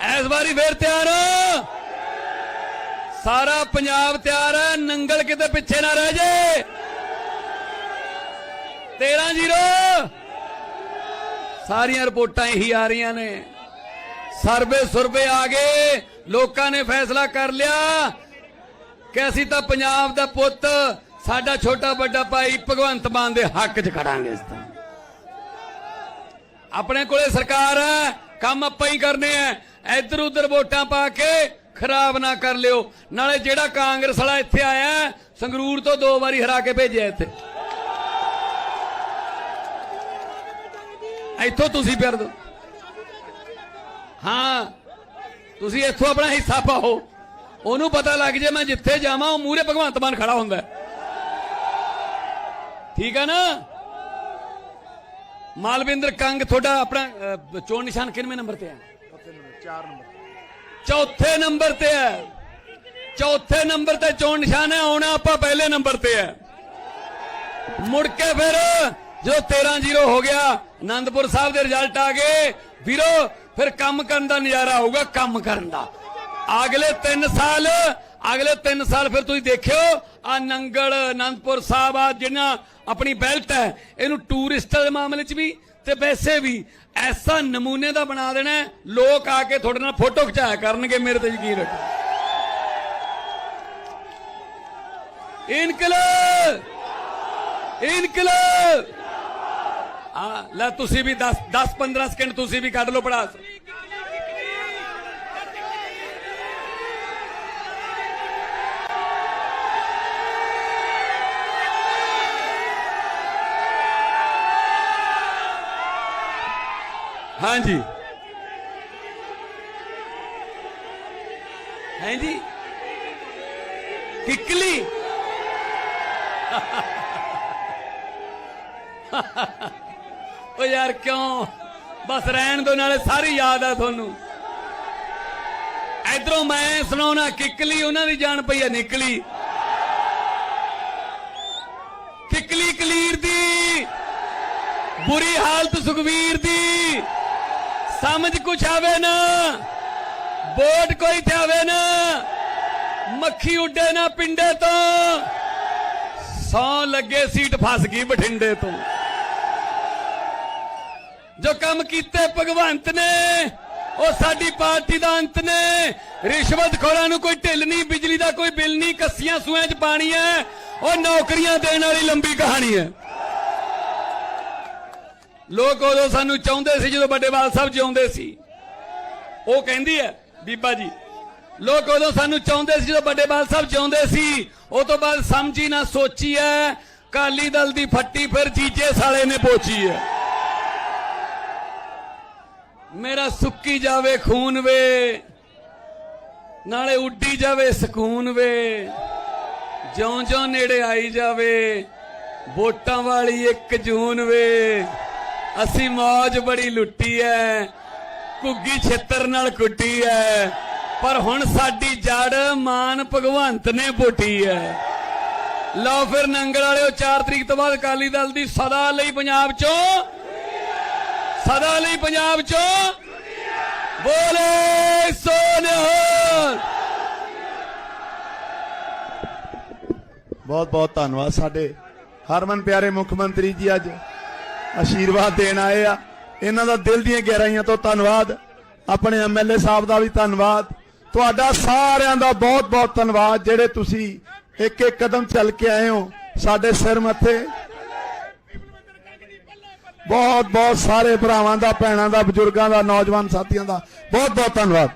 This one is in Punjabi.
ਇਸ ਵਾਰੀ ਫੇਰ ਤਿਆਰ ਹੋ। ਸਾਰਾ ਪੰਜਾਬ ਤਿਆਰ ਹੈ, ਨੰਗਲ ਕਿਤੇ ਪਿੱਛੇ ਨਾ ਰਹਿ ਜੇ। 13 ਜ਼ੀਰੋ। ਸਾਰੀਆਂ ਰਿਪੋਰਟਾਂ ਇਹੀ ਆ ਰਹੀਆਂ ਨੇ। ਸਰਵੇ ਸੁਰਵੇ ਆ ਗਏ, ਲੋਕਾਂ ਨੇ ਫੈਸਲਾ ਕਰ ਲਿਆ ਕਿ ਅਸੀਂ ਤਾਂ ਪੰਜਾਬ ਦਾ ਪੁੱਤ, ਸਾਡਾ ਛੋਟਾ ਵੱਡਾ ਭਾਈ ਭਗਵੰਤ ਮਾਨ ਦੇ ਹੱਕ 'ਚ ਖੜਾਂਗੇ ਇਸ ਤਾਂ ਆਪਣੇ ਕੋਲੇ ਸਰਕਾਰ ਹੈ, ਕੰਮ ਆਪਾਂ ਹੀ ਕਰਨੇ ਆ ਇੱਧਰ ਉੱਧਰ ਵੋਟਾਂ ਪਾ ਕੇ ਖਰਾਬ ਨਾ ਕਰ ਲਿਓ। ਨਾਲੇ ਜਿਹੜਾ ਕਾਂਗਰਸ ਵਾਲਾ ਇੱਥੇ ਆਇਆ, ਸੰਗਰੂਰ ਤੋਂ ਦੋ ਵਾਰੀ ਹਰਾ ਕੇ ਭੇਜਿਆ ਇੱਥੇ। ਇੱਥੋਂ ਤੁਸੀਂ ਫਿਰ ਦੋ। ਹਾਂ, ਤੁਸੀਂ ਇੱਥੋਂ ਆਪਣਾ ਹਿੱਸਾ ਪਾਓ। ਉਹਨੂੰ ਪਤਾ ਲੱਗ ਜੇ ਮੈਂ ਜਿੱਥੇ ਜਾਵਾਂ, ਉਹ ਮੂਰੇ ਭਗਵੰਤ ਮਾਨ ਖੜਾ ਹੁੰਦਾ ਠੀਕ ਹੈ ਨਾ? ਮਾਲਵਿੰਦਰ ਕੰਗ ਤੁਹਾਡਾ ਆਪਣਾ ਚੋਣ ਨਿਸ਼ਾਨ ਕਿੰਨਵੇਂ ਨੰਬਰ ਤੇ ਹੈ ਚੌਥੇ ਨੰਬਰ ਤੇ ਹੈ। ਚੌਥੇ ਨੰਬਰ ਤੇ ਚੋਣ ਨਿਸ਼ਾਨ ਹੈ ਆਉਣਾ ਆਪਾਂ ਪਹਿਲੇ ਨੰਬਰ ਤੇ ਹੈ। ਮੁੜ ਕੇ ਫਿਰ ਜਦੋਂ 13-0 ਹੋ ਗਿਆ ਆਨੰਦਪੁਰ ਸਾਹਿਬ ਦੇ ਰਿਜ਼ਲਟ ਆ ਗਏ। ਵੀਰੋ, ਫਿਰ ਕੰਮ ਕਰਨ ਦਾ ਨਜ਼ਾਰਾ ਆਊਗਾ, ਕੰਮ ਕਰਨ ਦਾ। ਅਗਲੇ 3 ਸਾਲ, ਅਗਲੇ 3 ਸਾਲ ਫਿਰ ਤੁਸੀਂ ਦੇਖਿਓ ਆ ਨੰਗਲ ਆਨੰਦਪੁਰ ਸਾਹਿਬ ਆ ਜਿਹਨਾਂ ਆਪਣੀ ਬੈਲਟ ਹੈ, ਇਹਨੂੰ ਟੂਰਿਸਟਾਂ ਦੇ ਮਾਮਲੇ 'ਚ ਵੀ ਤੇ ਵੈਸੇ ਵੀ ਐਸਾ ਨਮੂਨੇ ਦਾ ਬਣਾ ਦੇਣਾ ਲੋਕ ਆ ਕੇ ਤੁਹਾਡੇ ਨਾਲ ਫੋਟੋ ਖਿਚਾਇਆ ਕਰਨਗੇ, ਮੇਰੇ ਤੇ ਯਕੀਨ ਰੱਖੋ। ਇਨਕਲਾਬ! ਇਨਕਲਾਬ! ਆ ਲੈ ਤੁਸੀਂ ਵੀ 10 10 15 ਸਕਿੰਟ ਤੁਸੀਂ ਵੀ ਕੱਢ ਲਓ ਪੜਾਸ ਹਾਂਜੀ। ਹੈ ਜੀ ਕਿਕਲੀ। ਓ ਯਾਰ ਕਿਉਂ? ਬਸ ਰਹਿਣ ਦੋ ਨਾਲੇ ਸਾਰੀ ਯਾਦ ਆ ਤੁਹਾਨੂੰ। ਇਧਰੋਂ ਮੈਂ ਸੁਣਾਉਣਾ, ਕਿੱਕਲੀ ਉਹਨਾਂ ਦੀ ਜਾਨ ਪਈ ਆ, ਨਿਕਲੀ। ਕਿੱਕਲੀ ਕਲੀਰ ਦੀ, ਬੁਰੀ ਹਾਲਤ ਸੁਖਵੀਰ ਦੀ। ਸਮਝ ਕੁਛ ਆਵੇ ਨਾ ਵੋਟ ਕੋਈ ਤੇ ਆਵੇ ਨਾ, ਮੱਖੀ ਉੱਡੇ ਨਾ ਪਿੰਡੇ ਤੋਂ, ਸੌ ਲੱਗੇ ਸੀਟ ਫਸ ਗਈ ਬਠਿੰਡੇ ਤੋਂ। ਜੋ ਕੰਮ ਕੀਤੇ ਭਗਵੰਤ ਨੇ, ਉਹ ਸਾਡੀ ਪਾਰਟੀ ਦਾ ਅੰਤ ਨੇ। ਰਿਸ਼ਵਤ ਖੋਰਾਂ ਨੂੰ ਕੋਈ ਢਿੱਲ ਨਹੀਂ, ਬਿਜਲੀ ਦਾ ਕੋਈ ਬਿੱਲ ਨਹੀਂ, ਕੱਸੀਆਂ ਸੂਆਂ 'ਚ ਪਾਣੀ ਹੈ, ਉਹ ਨੌਕਰੀਆਂ ਦੇਣ ਵਾਲੀ ਲੰਬੀ ਕਹਾਣੀ ਹੈ। ਲੋਕ ਉਦੋਂ ਸਾਨੂੰ ਚਾਹੁੰਦੇ ਸੀ ਜਦੋਂ ਵੱਡੇਵਾਲ ਸਾਹਿਬ ਜਿਉਂਦੇ ਸੀ। ਉਹ ਕਹਿੰਦੀ ਹੈ, ਬੀਬਾ ਜੀ, ਲੋਕ ਉਦੋਂ ਸਾਨੂੰ ਚਾਹੁੰਦੇ ਸੀ ਜਦੋਂ ਵੱਡੇਵਾਲ ਸਾਹਿਬ ਜਿਉਂਦੇ ਸੀ। ਉਹ ਤੋਂ ਬਾਅਦ ਸਮਝੀ ਨਾ ਸੋਚੀ ਹੈ ਕਾਲੀ ਦਲ ਦੀ ਫੱਟੀ ਫਿਰ ਜੀਜੇ ਸਾਲੇ ਨੇ ਪੋਚੀ ਹੈ। ਮੇਰਾ ਸੁੱਕੀ ਜਾਵੇ ਖੂਨ ਵੇ, ਨਾਲੇ ਉੱਡੀ ਜਾਵੇ ਸਕੂਨ ਵੇ। ਜਿਉਂ-ਜਿਉਂ ਨੇੜੇ ਆਈ ਜਾਵੇ, ਵੋਟਾਂ ਵਾਲੀ 1 ਜੂਨ ਵੇ। ਅਸੀਂ ਮੌਜ ਬੜੀ ਲੁੱਟੀ ਐ। ਕੁੱਗੀ ਛੇਤਰ ਨਾਲ ਕੁੱਟੀ ਐ। ਪਰ ਹੁਣ ਸਾਡੀ ਜੜ ਮਾਨ ਭਗਵੰਤ ਨੇ ਪੁੱਟੀ ਐ। ਲਓ ਫਿਰ ਨੰਗਲ ਵਾਲਿਓ 4 ਤਰੀਕ ਤੋਂ ਬਾਅਦ ਅਕਾਲੀ ਦਲ ਦੀ ਸਦਾ ਲਈ ਪੰਜਾਬ ਚੋਂ। ਸਦਾ ਲਈ ਪੰਜਾਬ ਚੋਂ। ਬੋਲੇ ਸੋਨਿਹਾਲ ਬਹੁਤ ਬਹੁਤ ਧੰਨਵਾਦ ਸਾਡੇ ਹਰਮਨ ਪਿਆਰੇ ਮੁੱਖ ਮੰਤਰੀ ਜੀ ਅੱਜ। ਆਸ਼ੀਰਵਾਦ ਦੇਣ ਆਏ ਆ। ਇਹਨਾਂ ਦਾ ਦਿਲ ਦੀਆਂ ਗਹਿਰਾਈਆਂ ਤੋਂ ਧੰਨਵਾਦ। ਆਪਣੇ ਐਮਐਲਏ ਸਾਹਿਬ ਦਾ ਵੀ ਧੰਨਵਾਦ। ਤੁਹਾਡਾ ਸਾਰਿਆਂ ਦਾ ਬਹੁਤ ਬਹੁਤ ਧੰਨਵਾਦ ਜਿਹੜੇ ਤੁਸੀਂ ਇੱਕ ਇੱਕ ਕਦਮ ਚੱਲ ਕੇ ਆਏ ਹੋ ਸਾਡੇ ਸਿਰ ਮੱਥੇ। ਬਹੁਤ ਬਹੁਤ ਸਾਰੇ ਭਰਾਵਾਂ ਦਾ, ਭੈਣਾਂ ਦਾ, ਬਜ਼ੁਰਗਾਂ ਦਾ, ਨੌਜਵਾਨ ਸਾਥੀਆਂ ਦਾ ਬਹੁਤ ਬਹੁਤ ਧੰਨਵਾਦ।